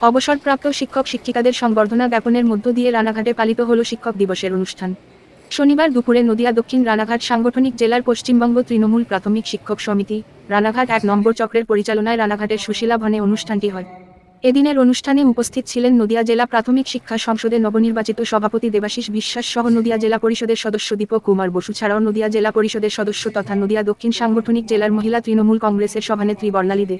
অবসরপ্রাপ্ত শিক্ষক শিক্ষিকাদের সংবর্ধনা জ্ঞাপনের মধ্য দিয়ে রানাঘাটে পালিত হল শিক্ষক দিবসের অনুষ্ঠান। শনিবার দুপুরে নদিয়া দক্ষিণ রানাঘাট সাংগঠনিক জেলার পশ্চিমবঙ্গ তৃণমূল প্রাথমিক শিক্ষক সমিতি, রানাঘাট এক নম্বর চক্রের পরিচালনায় রানাঘাটের সুশীলা ভনে অনুষ্ঠানটি হয়। এদিনের অনুষ্ঠানে উপস্থিত ছিলেন নদিয়া জেলা প্রাথমিক শিক্ষা সংসদের নবনির্বাচিত সভাপতি দেবাশিস বিশ্বাস সহ নদিয়া জেলা পরিষদের সদস্য দীপক কুমার বসু ছাড়াও নদিয়া জেলা পরিষদের সদস্য তথা নদিয়া দক্ষিণ সাংগঠনিক জেলার মহিলা তৃণমূল কংগ্রেসের সভানেত্রী বর্ণালী দে।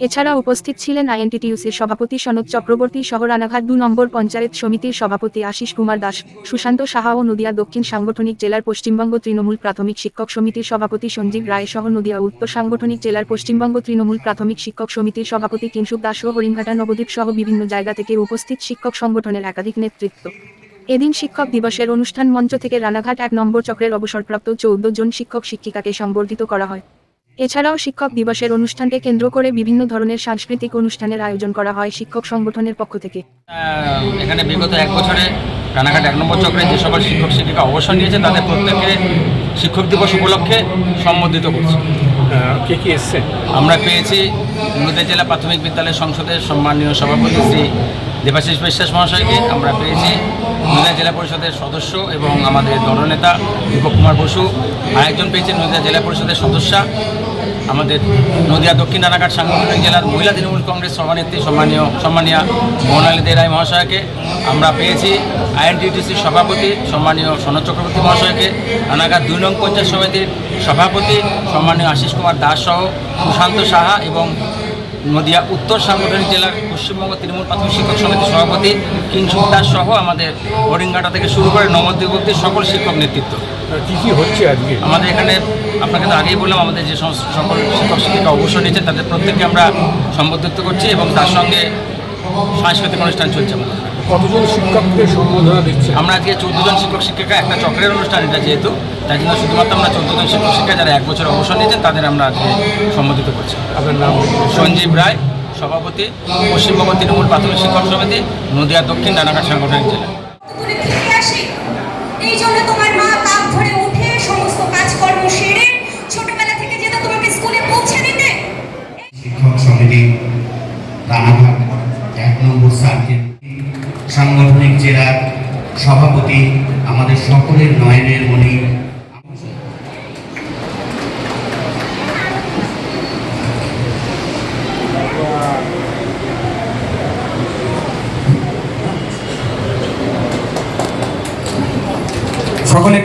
এছাড়া উপস্থিত ছিলেন আইএনটিটিউসির সভাপতি সনদ চক্রবর্তী সহ রানাঘাট দু নম্বর পঞ্চায়েত সমিতির সভাপতি আশিস কুমার দাস, সুশান্ত সাহা ও নদিয়া দক্ষিণ সাংগঠনিক জেলার পশ্চিমবঙ্গ তৃণমূল প্রাথমিক শিক্ষক সমিতির সভাপতি সঞ্জীব রায় সহ নদিয়া উত্তর সাংগঠনিক জেলার পশ্চিমবঙ্গ তৃণমূল প্রাথমিক শিক্ষক সমিতির সভাপতি কিংসুক দাস ও হরিণঘাটা নবদ্বীপ সহ বিভিন্ন জায়গা থেকে উপস্থিত শিক্ষক সংগঠনের একাধিক নেতৃত্ব। এদিন শিক্ষক দিবসের অনুষ্ঠান মঞ্চ থেকে রানাঘাট এক নম্বর চক্রের অবসরপ্রাপ্ত চৌদ্দ জন শিক্ষক শিক্ষিকাকে সংবর্ধিত করা হয়। এছাড়াও শিক্ষক দিবসের অনুষ্ঠানকে কেন্দ্র করে বিভিন্ন ধরনের সাংস্কৃতিক অনুষ্ঠানের আয়োজন করা হয় শিক্ষক সংগঠনের পক্ষ থেকে। এখানে বিগত এক বছরে রানাঘাট এক নম্বর চক্রে যে সকল শিক্ষক শিক্ষিকা অবসর নিয়েছে তাদের প্রত্যেকে শিক্ষক দিবস উপলক্ষে সম্বোধিত করছি। কে কি এসছে? আমরা পেয়েছি নদীয়া জেলা প্রাথমিক বিদ্যালয় সংসদের সম্মানীয় সভাপতি শ্রী দেবাশিস বিশ্বাস মহাশয়কে আমরা পেয়েছি নদীয়া জেলা পরিষদের সদস্য এবং আমাদের দলনেতা দীপক কুমার বসু আরেকজন পেয়েছেন নদীয়া জেলা পরিষদের সদস্যা আমাদের নদিয়া দক্ষিণ রানাঘাট সাংগঠনিক জেলার মহিলা তৃণমূল কংগ্রেস সভানেত্রী সম্মানীয় সম্মানীয় মোহনালী দে রায় মহাশয়কে আমরা পেয়েছি আইএনটিটিসির সভাপতি সম্মানীয় সনদ চক্রবর্তী মহাশয়কে, রানাঘাট দুই নং পঞ্চায়েত সমিতির সভাপতি সম্মানীয় আশিস কুমার দাস সহ সুশান্ত সাহা এবং নদিয়া উত্তর সাংগঠনিক জেলার পশ্চিমবঙ্গ তৃণমূল প্রাথমিক শিক্ষক সমিতির সভাপতি কিংসুক দাস সহ আমাদের হরিঙ্গাটা থেকে শুরু করে নবদ্বীপ সকল শিক্ষক নেতৃত্ব। কি কি হচ্ছে আজকে? আমাদের এখানে আপনাকে তো আগেই বললাম আমাদের যে সমস্ত সকল শিক্ষক শিক্ষিকা অবসর নিয়েছেন তাদের প্রত্যেককে আমরা সম্বোধিত করছি এবং তার সঙ্গে সাংস্কৃতিক অনুষ্ঠান চলছে আমাদের কতজন শিক্ষককে সম্বোধনা দিচ্ছে? আমরা আজকে চোদ্দ জন শিক্ষক শিক্ষিকা একটা চক্রের অনুষ্ঠান এটা যেহেতু তাই জন্য শুধুমাত্র আমরা চোদ্দ জন শিক্ষক শিক্ষিকা যারা এক বছর অবসর নিয়েছেন তাদের আমরা আজকে সম্বোধিত করছি। আপনার নাম সঞ্জীব রায় সভাপতি পশ্চিমবঙ্গ তৃণমূল প্রাথমিক শিক্ষক সমিতি নদিয়া দক্ষিণ রানাঘাট সাংগঠনিক জেলা। সাংগঠনিক জেলার সভাপতি আমাদের সকলের নয়নের মনি সকলে